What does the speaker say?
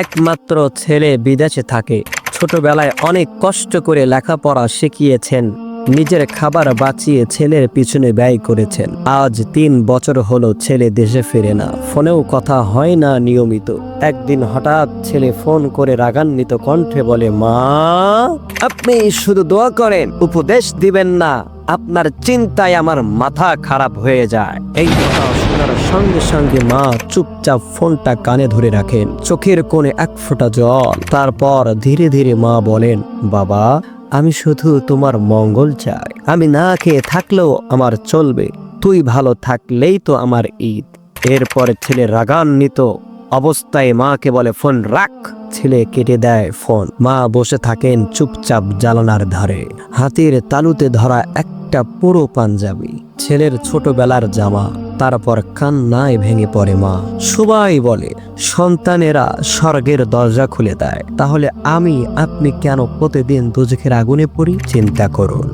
একমাত্র ছেলে বিদেশে থাকে। ছোটবেলায় অনেক কষ্ট করে লেখাপড়া শিখিয়েছেন। নিজের খাবার বাঁচিয়ে ছেলের পিছনে ব্যয় করেছেন। আজ তিন বছর হলো ছেলে দেশে ফিরে না। ফোনেও কথা হয় না নিয়মিত। একদিন হঠাৎ ছেলে ফোন করে রাগান্বিত কণ্ঠে বলে, মা, আপনি শুধু দোয়া করেন, উপদেশ দিবেন না। আপনার চিন্তায় আমার মাথা খারাপ হয়ে যায়। এই কথা শোনার সঙ্গে সঙ্গে মা চুপচাপ ফোনটা কানে ধরে রাখেন। চোখের কোণে এক ফোঁটা জল। তারপর ধীরে ধীরে মা বলেন, বাবা, আমি শুধু তোমার মঙ্গল চাই। আমি না খেয়ে থাকলেও আমার চলবে। তুই ভালো থাকলেই তো আমার ঈদ। এরপরে ছেলে রাগান্বিত অবস্থায় মাকে বলে, ফোন রাখ। ছেলে কেটে দেয় ফোন। মা বসে থাকেন চুপচাপ জানালার ধারে। হাতের তালুতে ধরা একটা পুরো পাঞ্জাবি। ছেলের ছোটবেলার জামা, তারপর কান্নায় ভেঙে পড়ে মা। সবাই বলে, সন্তানেরা স্বর্গের দরজা খুলে দেয়। তাহলে আমি, আপনি কেন প্রতিদিন দুজখের আগুনে পড়ি? চিন্তা করুন।